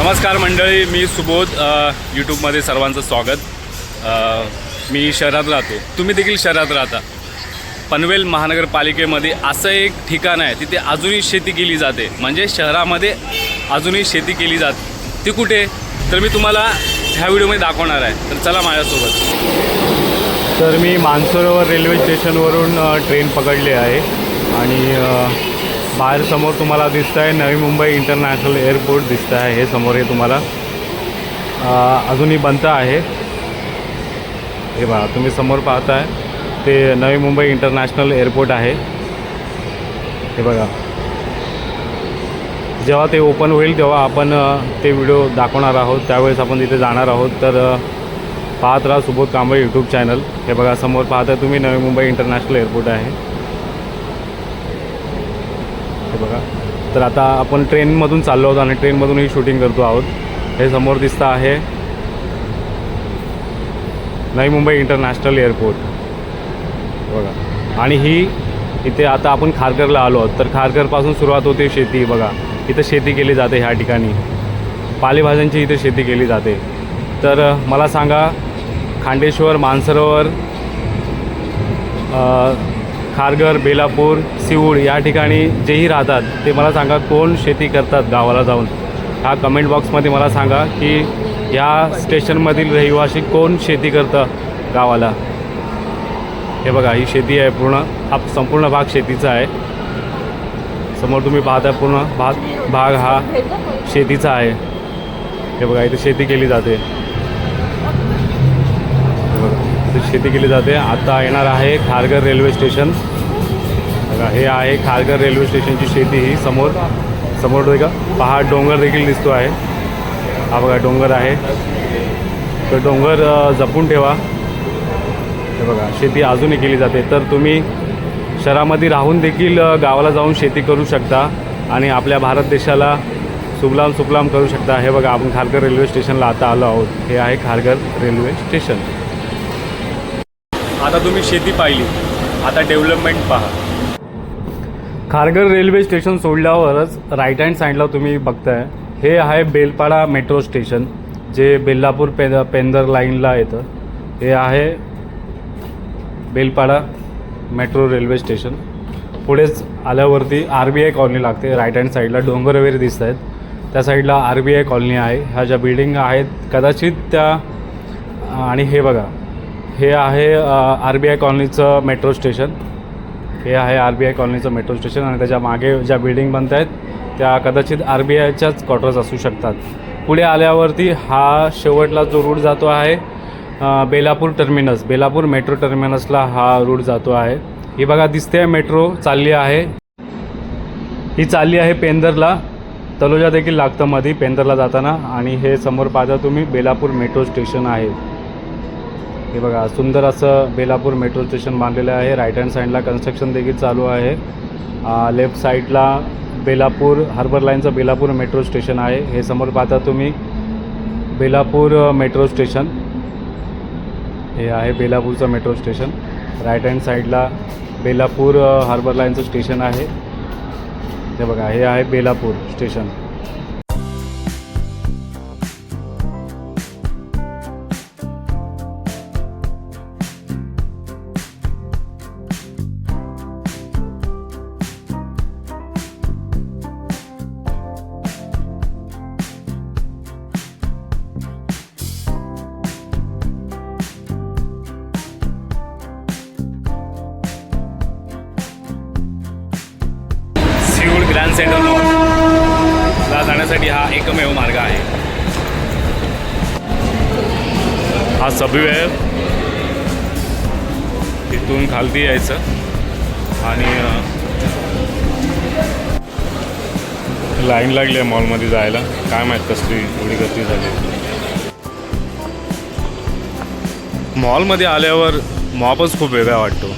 नमस्कार मंडळी मी सुबोध यूट्यूबमध्ये सर्वांचं स्वागत. मी शहरात राहतो. तुम्ही देखील शहरात राहता. पनवेल महानगरपालिकेमध्ये असं एक ठिकाण आहे तिथे अजूनही शेती केली जाते. म्हणजे शहरामध्ये अजूनही शेती केली जाते. ती कुठे? तर मी तुम्हाला ह्या व्हिडिओमध्ये दाखवणार आहे. तर चला माझ्यासोबत. तर मी मानसरोवर रेल्वे स्टेशनवरून ट्रेन पकडली आहे. आणि बाहेर समोर तुम्हाला दिसतं आहे नवी मुंबई इंटरनॅशनल एअरपोर्ट दिसतं आहे हे समोर हे तुम्हाला अजूनही बनतं आहे. हे बघा तुम्ही समोर पाहताय ते नवी मुंबई इंटरनॅशनल एअरपोर्ट आहे. हे बघा. जेव्हा ते ओपन होईल तेव्हा आपण ते व्हिडिओ दाखवणार आहोत. त्यावेळेस आपण तिथे जाणार आहोत. तर पाहत राहा सुबोध कांबळे यूट्यूब चॅनल हे बघा समोर पाहता तुम्ही नवी मुंबई इंटरनॅशनल एअरपोर्ट आहे हे बघा तर आता आपण ट्रेनमधून चाललो आहोत आणि ट्रेनमधूनही शूटिंग करतो आहोत. हे समोर दिसतं आहे नवी मुंबई इंटरनॅशनल एअरपोर्ट बघा. आणि ही इथे आता आपण खारघरला आलो आहोत. तर खारघरपासून सुरुवात होते शेती बघा. इथं शेती केली जाते ह्या ठिकाणी. पालेभाज्यांची इथे शेती केली जाते. तर मला सांगा खांडेश्वर मानसरोवर खारघर बेलापूर सिवूळ या ठिकाणी जेही राहतात ते मला सांगा कोण शेती करतात गावाला जाऊन? हा कमेंट बॉक्समध्ये मला सांगा की या स्टेशनमधील रहिवासी कोण शेती करतं गावाला? हे बघा ही शेती आहे पूर्ण हा संपूर्ण भाग शेतीचा आहे. समोर तुम्ही पाहता पूर्ण भाग भाग हा शेतीचा आहे. हे बघा इथे शेती केली जाते. शेती केली जाते. आता येणार आहे खारघर रेल्वे स्टेशन. बघा हे आहे खारघर रेल्वे स्टेशनची शेती ही समोर. समोर का पहाड डोंगर देखील दिसतो आहे. हा बघा डोंगर आहे. तर डोंगर जपून ठेवा. हे बघा शेती अजूनही केली जाते. तर तुम्ही शहरामध्ये राहून देखील गावाला जाऊन शेती करू शकता आणि आपल्या भारत देशाला सुबलाम सुफलाम करू शकता. हे बघा आपण खारघर रेल्वे स्टेशनला आता आलो आहोत. हे आहे खारघर रेल्वे स्टेशन. आता तुम्ही शेती पाहिली. आता डेव्हलपमेंट पहा. खारघर रेल्वे स्टेशन सोडल्यावरच राईट हँड साईडला तुम्ही बघताय. हे आहे बेलपाडा मेट्रो स्टेशन जे बेल्लापूर पे पेंदर लाईनला येतं. हे आहे बेलपाडा मेट्रो रेल्वे स्टेशन पुढेच आल्यावरती आर बी आय कॉलनी लागते राईट हँड साईडला डोंगर वगैरे दिसत आहेत त्या साईडला आर बी आय कॉलनी आहे. ह्या ज्या बिल्डिंग आहेत कदाचित त्या आणि हे बघा. हे आहे आर बी आय कॉलनीचं मेट्रो स्टेशन हे आहे आर बी आय कॉलनीचं मेट्रो स्टेशन आणि त्याच्यामागे ज्या बिल्डिंग बनत आहेत त्या कदाचित आर बी आयच्याच क्वार्टर्स असू शकतात. पुढे आल्यावरती हा शेवटला जो रूट जातो आहे बेलापूर टर्मिनस बेलापूर मेट्रो टर्मिनसला हा रूट जातो आहे. ही बघा दिसते मेट्रो चालली आहे. ही चालली आहे पेंदरला. तलोजा देखील लागतं मध्ये पेंदरला जाताना आणि हे समोर पाहता तुम्ही बेलापूर मेट्रो स्टेशन आहे. हे बघा सुंदर असं बेलापूर मेट्रो स्टेशन बांधलेलं आहे. राईट हँड साईडला कन्स्ट्रक्शन देखील चालू आहे. लेफ्ट साईडला बेलापूर हार्बर लाईनचं बेलापूर मेट्रो स्टेशन आहे. हे समोर पाहता तुम्ही बेलापूर मेट्रो स्टेशन हे आहे बेलापूरचं मेट्रो स्टेशन राईट हँड साईडला बेलापूर हार्बर लाईनचं स्टेशन आहे. हे बघा हे आहे बेलापूर स्टेशन सेंट्रल ग्रँड जाण्यासाठी हा एकमेव मार्ग आहे. हा सबवे आहे तिथून खालती यायचं. आणि लाईन लागली आहे मॉलमध्ये जायला. काय माहीत कसली एवढी गर्दी झाली. मॉलमध्ये आल्यावर मॉपच खूप वेगळा वाटतो.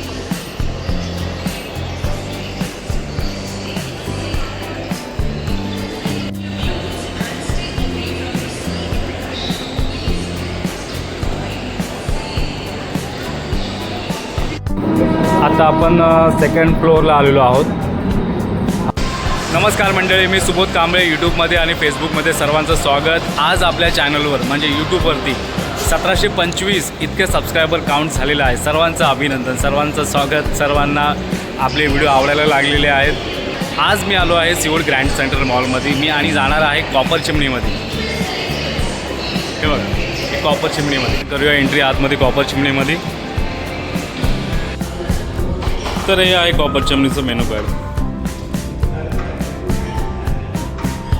आता आपण सेकंड फ्लोअरला आलेलो आहोत. नमस्कार मंडळी मी सुबोध कांबळे यूट्यूबमध्ये आणि फेसबुकमध्ये सर्वांचं स्वागत. आज आपल्या चॅनलवर म्हणजे यूट्यूबवरती सतराशे पंचवीस इतके सबस्क्रायबर काउंट झालेलं आहे सर्वांचं अभिनंदन सर्वांचं स्वागत सर्वांना आपले व्हिडिओ आवडायला लागलेले आहेत. आज मी आलो आहे सिवड ग्रँड सेंटर मॉलमध्ये. मी आणि जाणार आहे कॉपर चिमणीमध्ये. हे बघा कॉपर चिमणीमध्ये. करूया एंट्री आतमध्ये कॉपर चिमणीमध्ये. तर हे आहे copper चिमणीचं menu card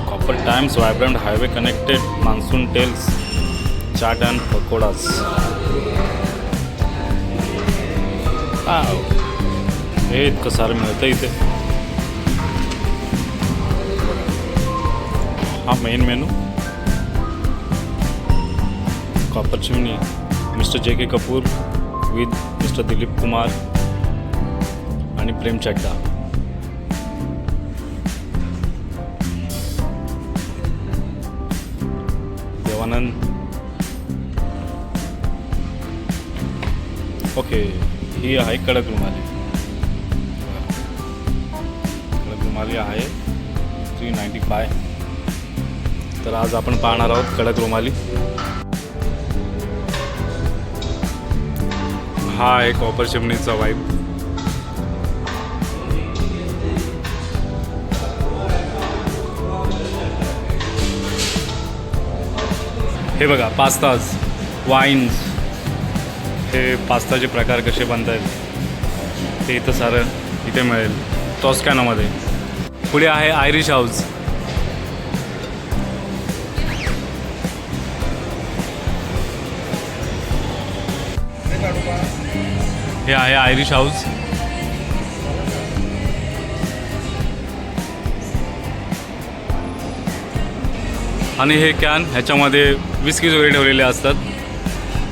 copper times vibrant highway connected monsoon tales chaat and pakodas हे इतकं सारं मिळतं इथे. हा main menu copper chimney mister J K Kapoor with mister Dilip Kumar आणि प्रेम चड्डा देवानंद. ओके ही आहे कडक रुमाली. कडक रुमाली आहे. थ्री नाईन्टी फाय तर आज आपण पाहणार आहोत कडक रुमाली. हा एक कॉपर वाईफ हे बघा पास्ताज वाईन्स हे पास्ताचे प्रकार कसे बनत ते इथं सारं इथे मिळेल टॉस्कॅनामध्ये. पुढे आहे आयरिश हाऊस. हे आहे आयरिश हाऊस. आणि हे कॅन ह्याच्यामध्ये विस्कीज वगैरे ठेवलेले असतात.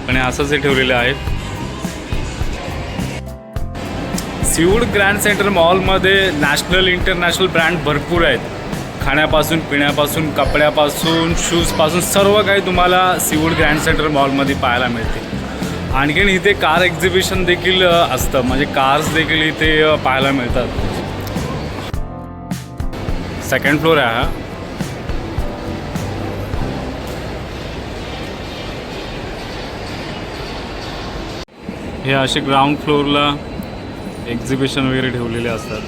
आणि असंच हे ठेवलेले आहे. सिवूड ग्रँड सेंटर मॉलमध्ये नॅशनल इंटरनॅशनल ब्रँड भरपूर आहेत. खाण्यापासून पिण्यापासून कपड्यापासून शूजपासून सर्व काही तुम्हाला सिवूड ग्रँड सेंटर मॉलमध्ये पाहायला मिळते. आणखीन इथे कार एक्झिबिशन देखील असतं. म्हणजे कार्स देखील इथे पाहायला मिळतात. सेकंड फ्लोर आहे हा. हे असे ग्राउंड फ्लोअरला एक्झिबिशन वगैरे ठेवलेले असतात.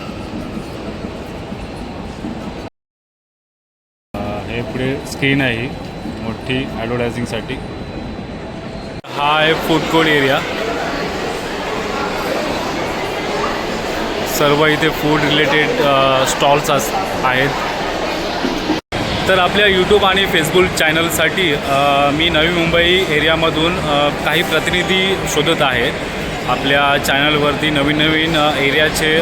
हे पुढे स्क्रीन आहे ही मोठी ॲडव्हर्टायझिंगसाठी हा आहे फूड कोर्ट एरिया सर्व इथे फूड रिलेटेड स्टॉल्स अस आहेत. तर आपल्या यूट्यूब आणि फेसबुक चॅनलसाठी मी नवी मुंबई एरियामधून काही प्रतिनिधी शोधत आहे. आपल्या चॅनलवरती नवीन नवीन एरियाचे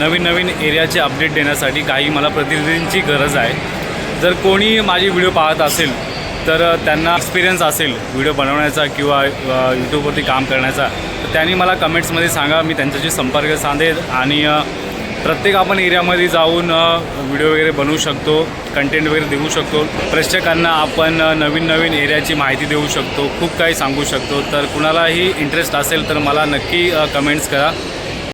नवीन नवीन एरियाचे अपडेट देण्यासाठी काही मला प्रतिनिधींची गरज आहे. जर कोणी माझी व्हिडिओ पाहत असेल तर त्यांना एक्सपिरियन्स असेल व्हिडिओ बनवण्याचा किंवा यूट्यूबवरती काम करण्याचा तर त्यांनी मला कमेंट्समध्ये सांगा मी त्यांच्याशी संपर्क साधेल आणि प्रत्येक आपण एरियामध्ये जाऊन व्हिडिओ वगैरे बनवू शकतो कंटेंट वगैरे देऊ शकतो. प्रेक्षकांना आपण नवीन नवीन एरियाची माहिती देऊ शकतो खूप काही सांगू शकतो. तर कुणालाही इंटरेस्ट असेल तर मला नक्की कमेंट्स करा.